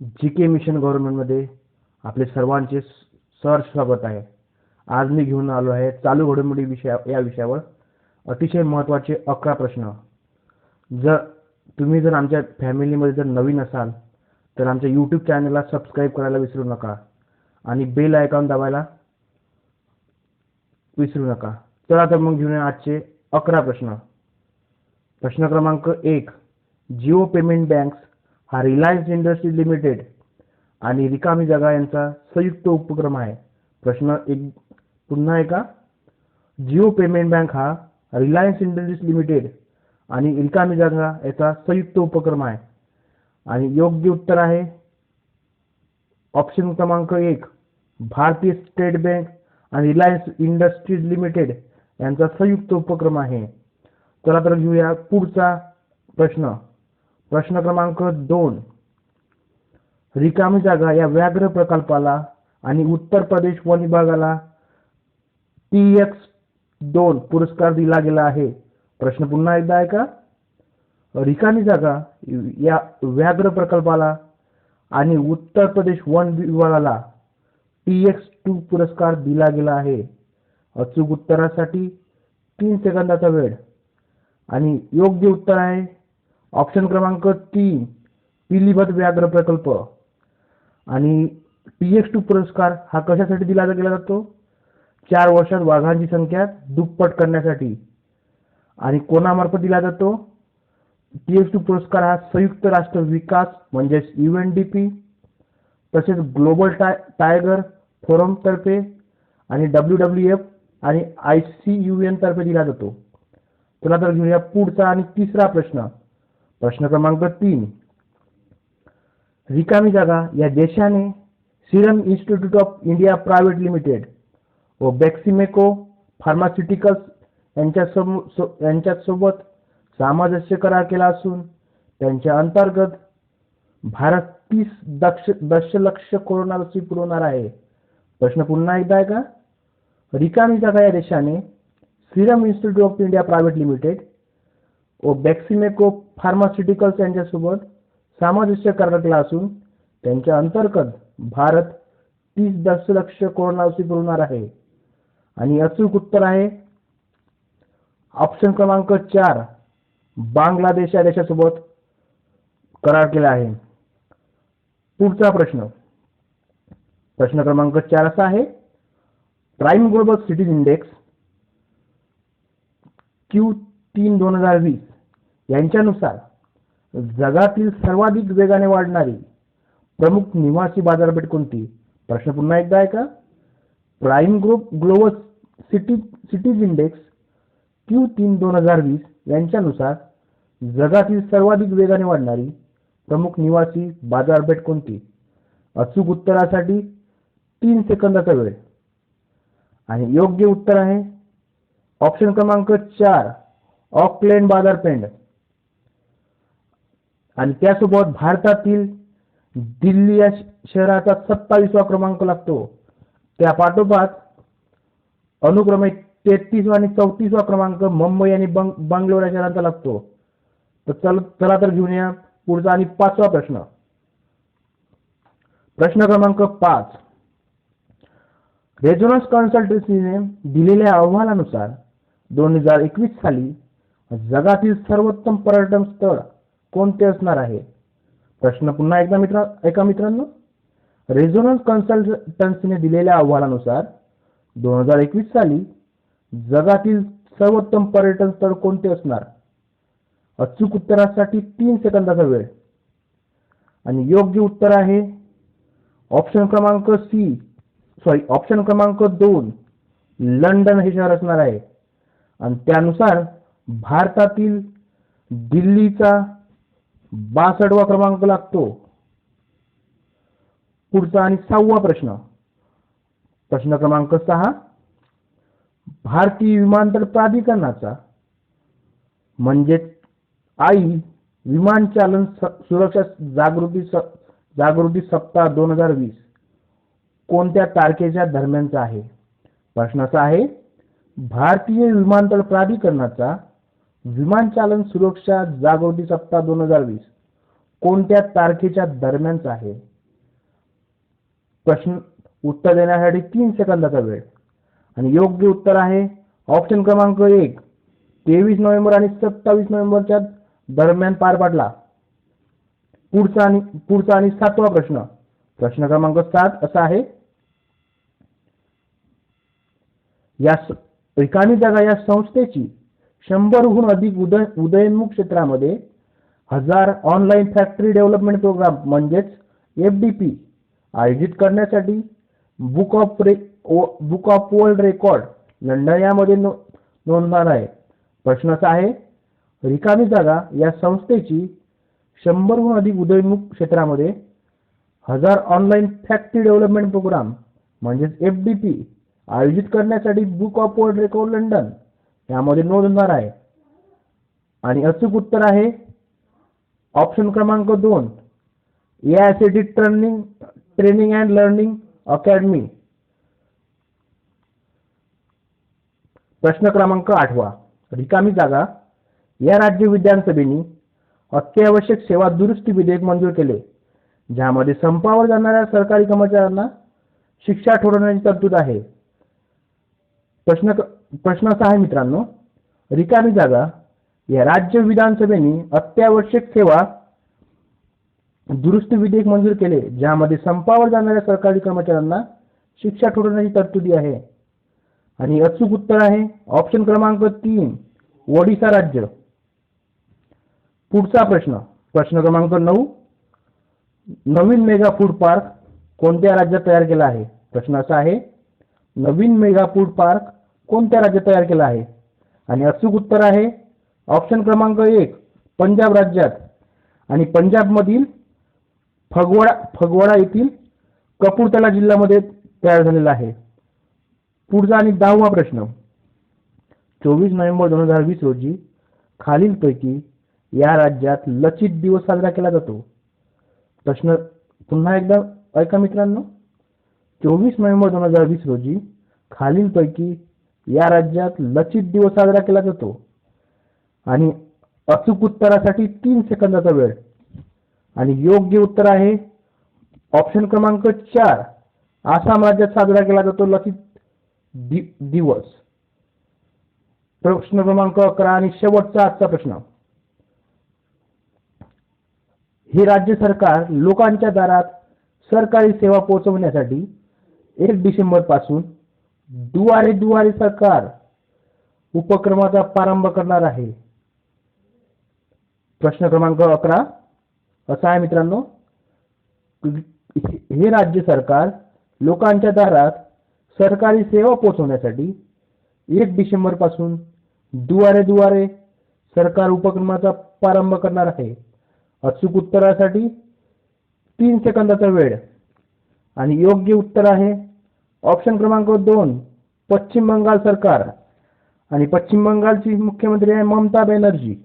जी के mission गव्हर्नमेंटमध्ये आपले सर्वांचे sir स्वागत आहे. आज मी घेऊन आलो आहे चालू घडामोडी विषया या विषयावर. अतिशय महत्त्वाचे अकरा प्रश्न. जर तुम्ही जर आमच्या फॅमिलीमध्ये जर नवीन असाल तर आमच्या यूट्यूब चॅनलला सबस्क्राईब करायला विसरू नका. आणि बेल आयकॉन दाबायला विसरू नका. चला तर मग घेऊन आजचे अकरा प्रश्न. प्रश्न क्रमांक एक जिओ पेमेंट बँक्स हा रिलायन्स इंडस्ट्रीज लिमिटेड आणि रिकामी जागा यांचा संयुक्त उपक्रम आहे. प्रश्न एक पुन्हा एका. जिओ पेमेंट बँक हा रिलायन्स इंडस्ट्रीज लिमिटेड आणि रिकामी जागा याचा संयुक्त उपक्रम आहे. आणि योग्य उत्तर आहे. ऑप्शन क्रमांक एक भारतीय स्टेट बँक आणि रिलायन्स इंडस्ट्रीज लिमिटेड यांचा संयुक्त उपक्रम आहे. चला तर घेऊया पुढचा प्रश्न. प्रश्न क्रमांक दोन. रिकामी जागा या व्याघ्र प्रकल्पाला आणि उत्तर प्रदेश वन विभागाला टी एक्स दोन पुरस्कार दिला गेला आहे. प्रश्न पुन्हा एकदा आहे का रिकामी जागा या व्याघ्र प्रकल्पाला आणि उत्तर प्रदेश वन विभागाला टी एक्स टू पुरस्कार दिला गेला आहे. अचूक उत्तरासाठी तीन सेकंदाचा वेळ. आणि योग्य उत्तर आहे ऑप्शन क्रमांक तीन पिलीभत व्याघ्र प्रकल्प. आणि टी एक्स टू पुरस्कार हा कशासाठी दिला गेला जातो? चार वर्षात वाघांची संख्या दुप्पट करण्यासाठी. आणि कोणामार्फत दिला जातो? टी एक्स टू पुरस्कार हा संयुक्त राष्ट्र विकास म्हणजेच यू एन डी पी तसेच ग्लोबल टाय टायगर फोरम तर्फे आणि डब्ल्यू डब्ल्यू एफ आणि आय सी यू एन तर्फे दिला जातो. चला तर घेऊया पुढचा आणि तिसरा प्रश्न. प्रश्न क्रमांक तीन. रिकामी जागा या देशाने Serum Institute of India Private Limited व बॅक्सिमेको फार्मास्युटिकल्स यांच्या यांच्यासोबत सामंजस्य करार केला असून त्यांच्या अंतर्गत भारत तीस दक्ष दशलक्ष कोरोना लसी पुरवणार आहे. प्रश्न पुन्हा एकदा आहे का रिकामी जागा या देशाने Serum Institute of India Private Limited व बॅक्सिमेको फार्मास्युटिकल्स यांच्यासोबत सामंजस्य करार केला असून त्यांच्या अंतर्गत भारत तीस दशलक्ष कोरोना लसी पुरवणार आहे. आणि अचूक उत्तर आहे ऑप्शन क्रमांक चार बांगलादेश या देशासोबत करार केला आहे. पुढचा प्रश्न. प्रश्न क्रमांक चार असा आहे prime global cities index Q तीन दोन हजार वीस. यांच्यानुसार जगातील सर्वाधिक वेगाने वाढणारी प्रमुख निवासी बाजारपेठ कोणती? प्रश्न पुन्हा एकदा आहे का prime group global city cities index Q तीन दोन हजार वीस यांच्यानुसार जगातील सर्वाधिक वेगाने वाढणारी प्रमुख निवासी बाजारपेठ कोणती? अचूक उत्तरासाठी तीन सेकंदाचा वेळ. आणि योग्य उत्तर आहे. ऑप्शन क्रमांक चार. ऑकलँड बाजारपेठ आणि त्यासोबत भारतातील दिल्ली या शहराचा सत्तावीसवा क्रमांक लागतो. त्या पाठोपाठ अनुक्रमे तेहतीसवा आणि चौतीसवा क्रमांक मुंबई आणि बंग बंगलोर या शहरांचा लागतो. तर चल चला तर घेऊन या पुढचा आणि पाचवा प्रश्न. प्रश्न क्रमांक पाच. रेझोनन्स कन्सल्टन्सीने दिलेल्या अहवालानुसार दोन हजार एकवीस साली जगातील सर्वोत्तम पर्यटन स्थळ कोणते असणार आहे? प्रश्न पुन्हा एकदा मित्र ऐका मित्रांनो. रेझोनन्स कन्सल्टन्सीने दिलेल्या अहवालानुसार दोन हजार एकवीस साली जगातील सर्वोत्तम पर्यटन स्थळ कोणते असणार? अचूक उत्तरासाठी तीन सेकंदाचा वेळ. आणि योग्य उत्तर आहे ऑप्शन क्रमांक सी सॉरी ऑप्शन क्रमांक दोन लंडन हे शहर असणार आहे. आणि त्यानुसार भारतातील दिल्लीचा बासठवा क्रमांक लागतो. पुढचा आणि सहावा प्रश्न. प्रश्न क्रमांक सहा. भारतीय विमानतळ प्राधिकरणाचा म्हणजेच आई विमानचालन चालन सुरक्षा जागृती जागृती सप्ताह दोन हजार वीस कोणत्या तारखेच्या दरम्यानचा आहे? प्रश्न असा आहे भारतीय विमानतळ प्राधिकरणाचा विमानचालन सुरक्षा जागृती सप्ताह दोन हजार वीस. कोणत्या तारखेच्या दरम्यानचा आहे? प्रश्न उत्तर देण्यासाठी तीन सेकंदाचा वेळ. आणि योग्य उत्तर आहे ऑप्शन क्रमांक एक. तेवीस नोव्हेंबर आणि सत्तावीस नोव्हेंबरच्या दरम्यान पार पडला. पुढचा आणि पुढचा आणि सातवा प्रश्न. प्रश्न क्रमांक सात असा आहे. या रिकामी जागा या संस्थेची शंभरहून अधिक उदय उदयोन्मुख क्षेत्रामध्ये हजार ऑनलाईन फॅक्टरी डेव्हलपमेंट प्रोग्राम म्हणजेच एफ डी पी आयोजित करण्यासाठी book of ray book of world record London यामध्ये नो नोंदणार आहे. प्रश्न असा आहे रिकामी जागा या संस्थेची शंभरहून अधिक उदयोन्मुख क्षेत्रामध्ये हजार ऑनलाईन फॅक्टरी डेव्हलपमेंट प्रोग्राम म्हणजेच एफ डी पी आयोजित करण्यासाठी book of world record London. यामध्ये नोंदणार आहे. आणि अचूक उत्तर आहे ऑप्शन क्रमांक दोन AICT training training and learning academy प्रश्न क्रमांक आठवा. रिकामी जागा. या राज्य विधानसभेने अत्यावश्यक सेवा दुरुस्ती विधेयक मंजूर केले ज्यामध्ये संपावर जाणाऱ्या सरकारी कर्मचाऱ्यांना शिक्षा ठोठवण्याची तरतूद आहे. प्रश्न प्रश्न असा आहे मित्रांनो रिकामी जागा या राज्य विधानसभेने अत्यावश्यक सेवा दुरुस्ती विधेयक मंजूर केले ज्यामध्ये संपावर जाणाऱ्या सरकारी कर्मचाऱ्यांना शिक्षा ठोठवण्याची तरतुदी आहे. आणि अचूक उत्तर आहे ऑप्शन क्रमांक तीन ओडिसा राज्य. पुढचा प्रश्न प्रश्न क्रमांक नऊ नवीन मेगा फूड पार्क कोणत्या राज्यात तयार केला आहे? प्रश्न असा आहे नवीन मेगा फूड पार्क कोणत्या राज्यात तयार केला आहे? आणि अचूक उत्तर आहे ऑप्शन क्रमांक एक पंजाब राज्यात. आणि पंजाबमधील फगवाडा फगवाडा येथील कपूरतला जिल्ह्यामध्ये तयार झालेला आहे. पुढचा आणि दहावा प्रश्न. चोवीस नोव्हेंबर दोन हजार वीस रोजी खालीलपैकी या राज्यात लचित दिवस साजरा केला जातो. प्रश्न पुन्हा एकदा ऐका मित्रांनो. चोवीस नोव्हेंबर दोन हजार वीस रोजी खालीलपैकी या राज्यात लचित दिवस साजरा केला जातो. आणि अचूक उत्तरासाठी तीन सेकंदाचा वेळ. आणि योग्य उत्तर आहे ऑप्शन क्रमांक चार आसाम राज्यात साजरा केला जातो लचित दि दिवस. प्रश्न क्रमांक अकरा आणि शेवटचा आजचा प्रश्न. हे राज्य सरकार लोकांच्या दारात सरकारी सेवा पोहोचवण्यासाठी एक डिसेंबरपासून दुवारे दुवारे सरकार उपक्रमाचा प्रारंभ करणार आहे. प्रश्न क्रमांक अकरा. असा आहे मित्रांनो हे राज्य सरकार लोकांच्या दारात सरकारी सेवा पोहोचवण्यासाठी एक डिसेंबरपासून दुवारे दुवारे सरकार उपक्रमाचा प्रारंभ करणार आहे. अचूक उत्तरासाठी तीन सेकंदाचा वेळ आणि योग्य उत्तर आहे. ऑप्शन क्रमांक दोन पश्चिम बंगाल सरकार. आणि पश्चिम बंगालची मुख्यमंत्री आहे ममता बॅनर्जी.